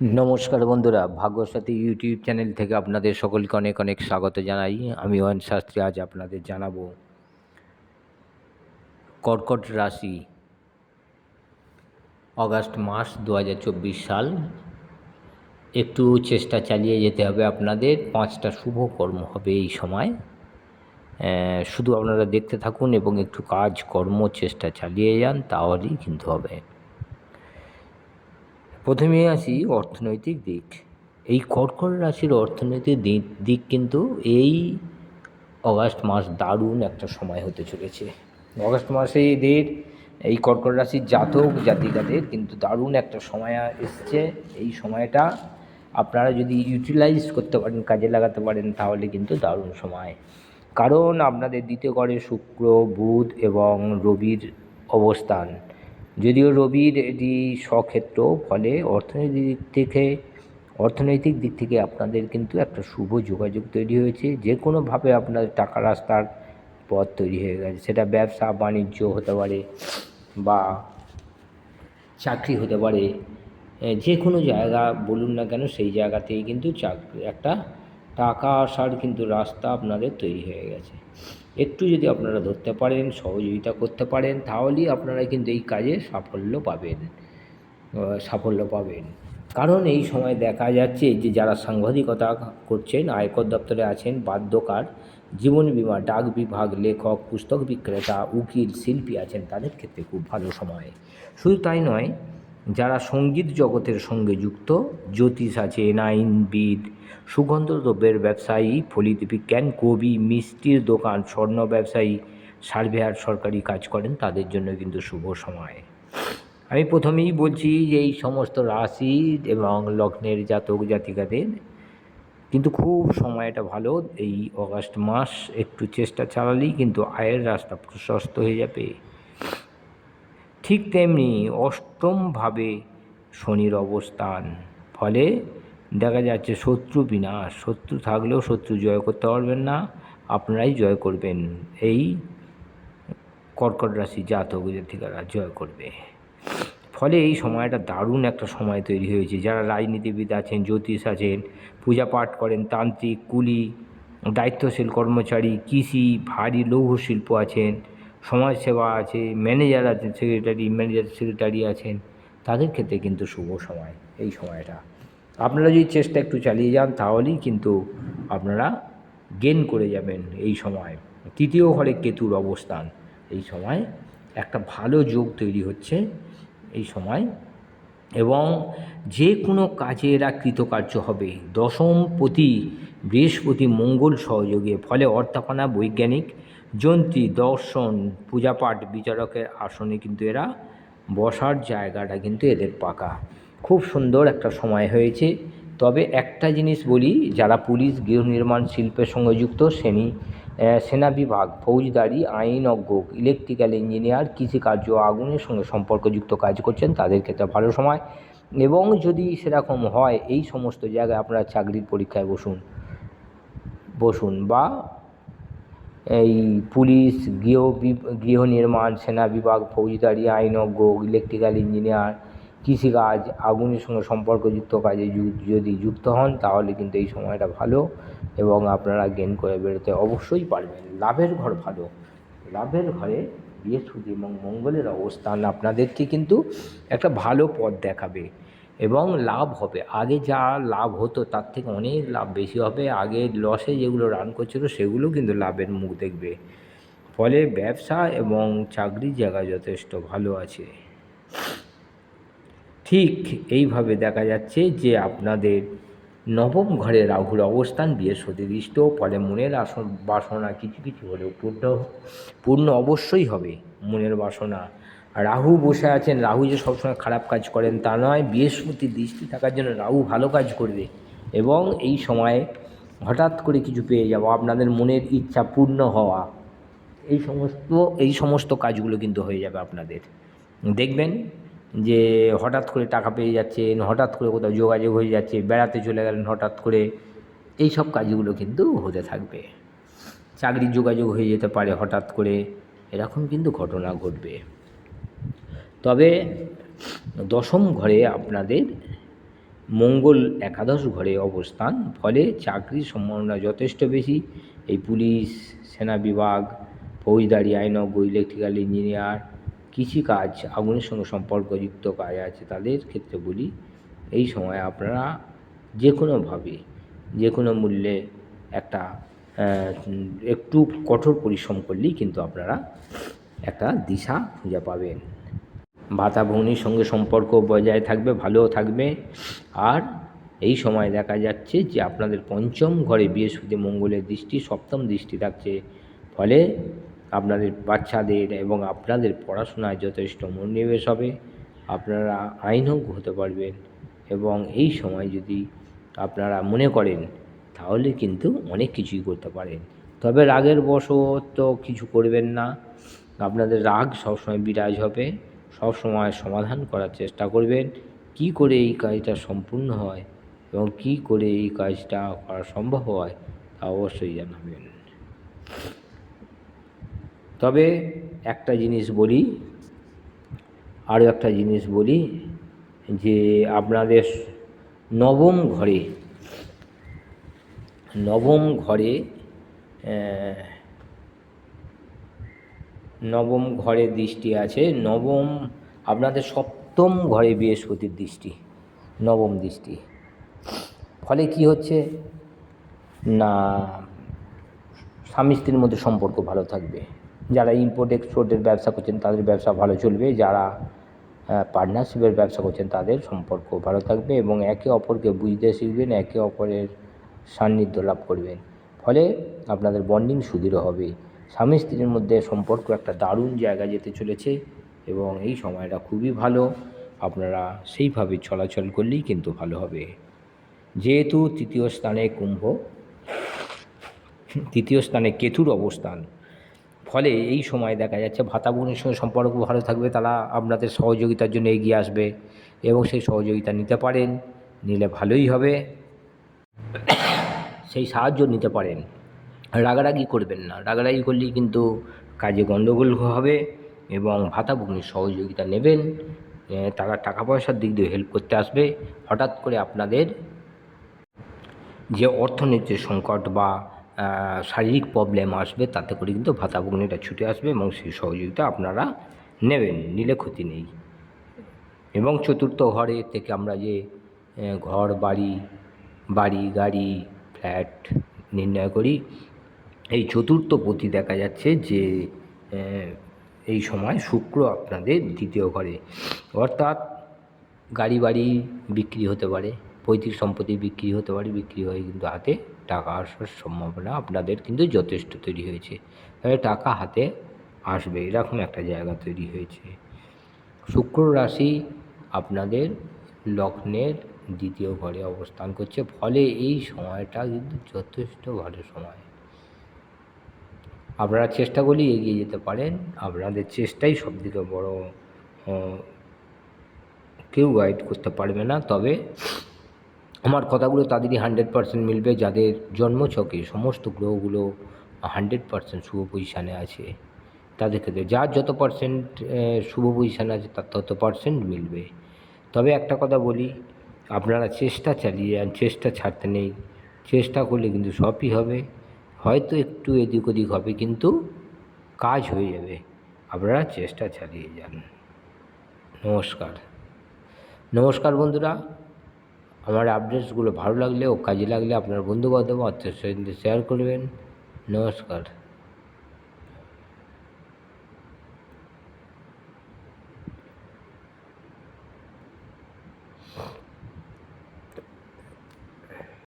নমস্কার বন্ধুরা, ভাগ্যসাথী YouTube channel থেকে আপনাদের সকলকে অনেক অনেক স্বাগত জানাই। আমি ওয়ান শাস্ত্রী, আজ আপনাদের জানাব কর্কট রাশি, অগাস্ট মাস দু হাজার চব্বিশ সাল। একটু চেষ্টা চালিয়ে যেতে হবে আপনাদের, পাঁচটা শুভ কর্ম হবে এই সময়। শুধু আপনারা দেখতে থাকুন এবং একটু কাজ কর্ম চেষ্টা চালিয়ে যান, তাহলেই কিন্তু হবে। প্রথমে আসি অর্থনৈতিক দিক। এই কর্কট রাশির অর্থনৈতিক দিক দিক কিন্তু এই অগাস্ট মাস দারুণ একটা সময় হতে চলেছে। অগাস্ট মাসে এদের এই কর্কট রাশির জাতক জাতিকাদের কিন্তু দারুণ একটা সময় এসছে। এই সময়টা আপনারা যদি ইউটিলাইজ করতে পারেন, কাজে লাগাতে পারেন, তাহলে কিন্তু দারুণ সময়। কারণ আপনাদের দ্বিতীয় ঘরে শুক্র, বুধ এবং রবির অবস্থান। যদিও রবির এটি স্বক্ষেত্র, ফলে অর্থনৈতিক দিক থেকে অর্থনৈতিক দিক থেকে আপনাদের কিন্তু একটা শুভ যোগাযোগ তৈরি হয়েছে। যে কোনোভাবে আপনাদের টাকা রাস্তার পথ তৈরি হয়ে গেছে। সেটা ব্যবসা, বাণিজ্য হতে পারে বা চাকরি হতে পারে। যে কোনো জায়গা বলুন না কেন, সেই জায়গাতেই কিন্তু চাকরি একটা টাকা আসার কিন্তু রাস্তা আপনাদের তৈরি হয়ে গেছে। একটু যদি আপনারা ধরতে পারেন, সহযোগিতা করতে পারেন, তাহলেই আপনারা কিন্তু এই কাজে সাফল্য পাবেন সাফল্য পাবেন। কারণ এই সময় দেখা যাচ্ছে যে যারা সাংবাদিকতা করছেন, আয়কর দপ্তরে আছেন বাদ্যকার জীবন বিমা, ডাক বিভাগ, লেখক, পুস্তক বিক্রেতা, উকিল, শিল্পী আছেন, তাদের ক্ষেত্রে খুব ভালো সময়। শুধু তাই নয় যারা সংগীত জগতের সঙ্গে যুক্ত, জ্যোতিষ আছেন আইনবিদ সুগন্ধ দ্রব্যের ব্যবসায়ী ফলিত বিজ্ঞান কবি, মিষ্টির দোকান, স্বর্ণ ব্যবসায়ী, সার্ভেয়ার সরকারি কাজ করেন, তাদের জন্য কিন্তু শুভ সময়। আমি প্রথমেই বলছি যে এই সমস্ত রাশি এবং লগ্নের জাতক জাতিকাদের কিন্তু খুব সময়টা ভালো, এই অগাস্ট মাস একটু চেষ্টা চালালেই কিন্তু আয়ের রাস্তা প্রশস্ত হয়ে যাবে। ঠিক তেমনি অষ্টমভাবে শনির অবস্থান। ফলে দেখা যাচ্ছে শত্রু বিনাশ। শত্রু থাকলেও শত্রু জয় করতে পারবেন না, আপনারাই জয় করবেন। এই কর্কট রাশি জাতক জাতিকারা জয় করবে। ফলে এই সময়টা দারুণ একটা সময় তৈরি হয়েছে। যারা রাজনীতিবিদ আছেন, জ্যোতিষ আছেন, পূজা পাঠ করেন, তান্ত্রিক, কুলি, দায়িত্বশীল কর্মচারী, কৃষি, ভারী লৌহ শিল্প আছেন সমাজসেবা আছে ম্যানেজার আছেন সেক্রেটারি ম্যানেজার সেক্রেটারি আছেন, তাদের ক্ষেত্রে কিন্তু শুভ সময় এই সময়টা। আপনারা যদি চেষ্টা একটু চালিয়ে যান, তাহলেই কিন্তু আপনারা গেন করে যাবেন এই সময়। তৃতীয় ঘরে কেতুর অবস্থান। এই সময় একটা ভালো যোগ তৈরি হচ্ছে এই সময়। এবং যে কোনো কাজে এরা কৃতকার্য হবে। দশমপতি বৃহস্পতি মঙ্গল সহযোগে, ফলে অর্থাপনা বৈজ্ঞানিক যন্ত্রী দর্শন, পূজাপাঠ, বিচারকের আসনে কিন্তু এরা বসার জায়গাটা কিন্তু এদের পাকা। খুব সুন্দর একটা সময় হয়েছে। তবে একটা জিনিস বলি, যারা পুলিশ, গৃহ নির্মাণ, শিল্পের সঙ্গে যুক্ত শ্রেণি সেনা বিভাগ, ফৌজদারি আইনজ্ঞ ইলেকট্রিক্যাল ইঞ্জিনিয়ার, কৃষিকার্য, আগুনের সঙ্গে সম্পর্কযুক্ত কাজ করছেন, তাদের ক্ষেত্রে ভালো সময়। এবং যদি সেরকম হয়, এই সমস্ত জায়গায় আপনারা চাকরির পরীক্ষায় বসুন বসুন বা এই পুলিশ, গৃহ গৃহ নির্মাণ, সেনা বিভাগ, ফৌজদারি আইনজ্ঞ ইলেকট্রিক্যাল ইঞ্জিনিয়ার কৃষিকাজ আগুনের সঙ্গে সম্পর্কযুক্ত কাজে যদি যুক্ত হন, তাহলে কিন্তু এই সময়টা ভালো এবং আপনারা গেন করে বেরোতে অবশ্যই পারবেন। লাভের ঘর ভালো। লাভের ঘরে বৃহস্পতি এবং মঙ্গলের অবস্থান আপনাদেরকে কিন্তু একটা ভালো পথ দেখাবে। এবং লাভ হবে। আগে যা লাভ হতো, তার থেকে অনেক লাভ বেশি হবে। আগে লসে যেগুলো রান করছিল, সেগুলো কিন্তু লাভের মুখ দেখবে। ফলে ব্যবসা এবং চাকরির জায়গা যথেষ্ট ভালো আছে। ঠিক এইভাবে দেখা যাচ্ছে যে, আপনাদের নবম ঘরে রাহুর অবস্থান বৃহস্পতি দৃষ্ট ফলে মনের আসন, বাসনা কিছু কিছু হলেও পূর্ণ পূর্ণ অবশ্যই হবে মনের বাসনা। রাহু বসে আছেন, রাহু যে সবসময় খারাপ কাজ করেন তা নয় বৃহস্পতি দৃষ্টি থাকার জন্য রাহু ভালো কাজ করবে। এবং এই সময়ে হঠাৎ করে কিছু পেয়ে যাওয়া আপনাদের মনের ইচ্ছা পূর্ণ হওয়া। এই সমস্ত এই সমস্ত কাজগুলো কিন্তু হয়ে যাবে আপনাদের। দেখবেন যে হঠাৎ করে টাকা পেয়ে যাচ্ছেন, হঠাৎ করে কোথাও যোগাযোগ হয়ে যাচ্ছে, বেড়াতে চলে গেলেন হঠাৎ করে, এই সব কাজগুলো কিন্তু হতে থাকবে। চাকরির যোগাযোগ হয়ে যেতে পারে হঠাৎ করে, এরকম কিন্তু ঘটনা ঘটবে। তবে দশম ঘরে আপনাদের মঙ্গল একাদশ ঘরে অবস্থান, ফলে চাকরির সম্ভাবনা যথেষ্ট বেশি। এই পুলিশ, সেনা বিভাগ, ফৌজদারি, আইনজ্ঞ, ইলেকট্রিক্যাল ইঞ্জিনিয়ার, কৃষিকাজ, আগুনের সঙ্গে সম্পর্কযুক্ত কাজ আছে তাদের ক্ষেত্রে বলি এই সময় আপনারা যে কোনোভাবে যে কোনো মূল্যে একটা একটু কঠোর পরিশ্রম করলেই কিন্তু আপনারা একটা দিশা খুঁজে পাবেন। ভাতা সঙ্গে সম্পর্ক বজায় থাকবে ভালো থাকবে। আর এই সময় দেখা যাচ্ছে যে আপনাদের পঞ্চম ঘরে বৃহস্পতি মঙ্গলের দৃষ্টি, সপ্তম দৃষ্টি থাকছে। ফলে আপনাদের বাচ্চাদের এবং আপনাদের পড়াশোনায় যথেষ্ট মনোনিবেশ হবে, আপনারা আইনজ্ঞ হতে পারবেন। এবং এই সময় যদি আপনারা মনে করেন, তাহলে কিন্তু অনেক কিছুই করতে পারেন। তবে রাগের বশত কিছু করবেন না। আপনাদের রাগ সবসময় বিরাজ হবে। সবসময় সমাধান করার চেষ্টা করবেন। কি করে এই কাজটা সম্পূর্ণ হয় এবং কি করে এই কাজটা করা সম্ভব হয় তা অবশ্যই জানাবেন। তবে একটা জিনিস বলি, আরও একটা জিনিস বলি যে আপনাদের নবম ঘরে নবম ঘরে নবম ঘরে দৃষ্টি আছে। নবম আপনাদের সপ্তম ঘরে বৃহস্পতির দৃষ্টি, নবম দৃষ্টি। ফলে কি হচ্ছে? না, স্বামী স্ত্রীর মধ্যে সম্পর্ক ভালো থাকবে। যারা ইম্পোর্ট এক্সপোর্টের ব্যবসা করছেন, তাদের ব্যবসা ভালো চলবে। যারা পার্টনারশিপের ব্যবসা করছেন, তাদের সম্পর্ক ভালো থাকবে এবং একে অপরকে বুঝতে শিখবেন, একে অপরের সান্নিধ্য লাভ করবেন। ফলে আপনাদের বন্ডিং সুদৃঢ় হবে। স্বামী স্ত্রীর মধ্যে সম্পর্ক একটা দারুণ জায়গা যেতে চলেছে এবং এই সময়টা খুবই ভালো। আপনারা সেইভাবে চলাচল করলেই কিন্তু ভালো হবে। যেহেতু তৃতীয় স্থানে কুম্ভ, তৃতীয় স্থানে কেতুর অবস্থান, ফলে এই সময় দেখা যাচ্ছে ভাতা বোনের সঙ্গে সম্পর্ক ভালো থাকবে, তারা আপনাদের সহযোগিতার জন্য এগিয়ে আসবে এবং সেই সহযোগিতা নিতে পারেন, নিলে ভালোই হবে। সেই সাহায্য নিতে পারেন। রাগারাগি করবেন না। রাগারাগি করলেই কিন্তু কাজে গণ্ডগোল হবে এবং ভাতা ভগ্নির সহযোগিতা নেবেন তারা টাকা পয়সার দিক দিয়ে হেল্প করতে আসবে। হঠাৎ করে আপনাদের যে অর্থনীতির সংকট বা শারীরিক প্রবলেম আসবে, তাতে করে কিন্তু ভাতা ভগ্নিটা ছুটে আসবে এবং সেই সহযোগিতা আপনারা নেবেন, নিলে ক্ষতি নেই। এবং চতুর্থ ঘরে থেকে আমরা যে ঘর, বাড়ি বাড়ি, গাড়ি ফ্ল্যাট নির্ণয় করি এই চতুর্থ পতি দেখা যাচ্ছে যে এই সময় শুক্র আপনাদের দ্বিতীয় ঘরে। অর্থাৎ গাড়ি বাড়ি বিক্রি হতে পারে, পৈতৃক সম্পত্তি বিক্রি হতে পারে, বিক্রি হয়ে কিন্তু হাতে টাকা আসার সম্ভাবনা আপনাদের কিন্তু যথেষ্ট তৈরি হয়েছে। তাহলে টাকা হাতে আসবে, এরকম একটা জায়গা তৈরি হয়েছে। শুক্র রাশি আপনাদের লগ্নের দ্বিতীয় ঘরে অবস্থান করছে, ফলে এই সময়টা কিন্তু যথেষ্ট ভালো সময়। আপনারা চেষ্টা করলেই এগিয়ে যেতে পারেন। আপনাদের চেষ্টাই সবথেকে বড় কেউ গাইড করতে পারবে না। তবে আমার কথাগুলো তাদেরই হান্ড্রেড পার্সেন্ট মিলবে। যাদের জন্মছকে সমস্ত গ্রহগুলো হান্ড্রেড পার্সেন্ট শুভ পজিশানে আছে, তাদের ক্ষেত্রে যার যত পার্সেন্ট শুভ পজিশানে আছে, তার তত পার্সেন্ট মিলবে। তবে একটা কথা বলি, আপনারা চেষ্টা চালিয়ে যান, চেষ্টা ছাড়তে নেই। চেষ্টা করলে কিন্তু সবই হবে। হয়তো একটু এদিক ওদিক হবে, কিন্তু কাজ হয়ে যাবে। আপনারা চেষ্টা চালিয়ে যান। নমস্কার। নমস্কার বন্ধুরা। আমার আপডেটসগুলো ভালো লাগলে ও কাজে লাগলে আপনার বন্ধুবান্ধব আত্মীয় স্বজনদের শেয়ার করবেন। নমস্কার।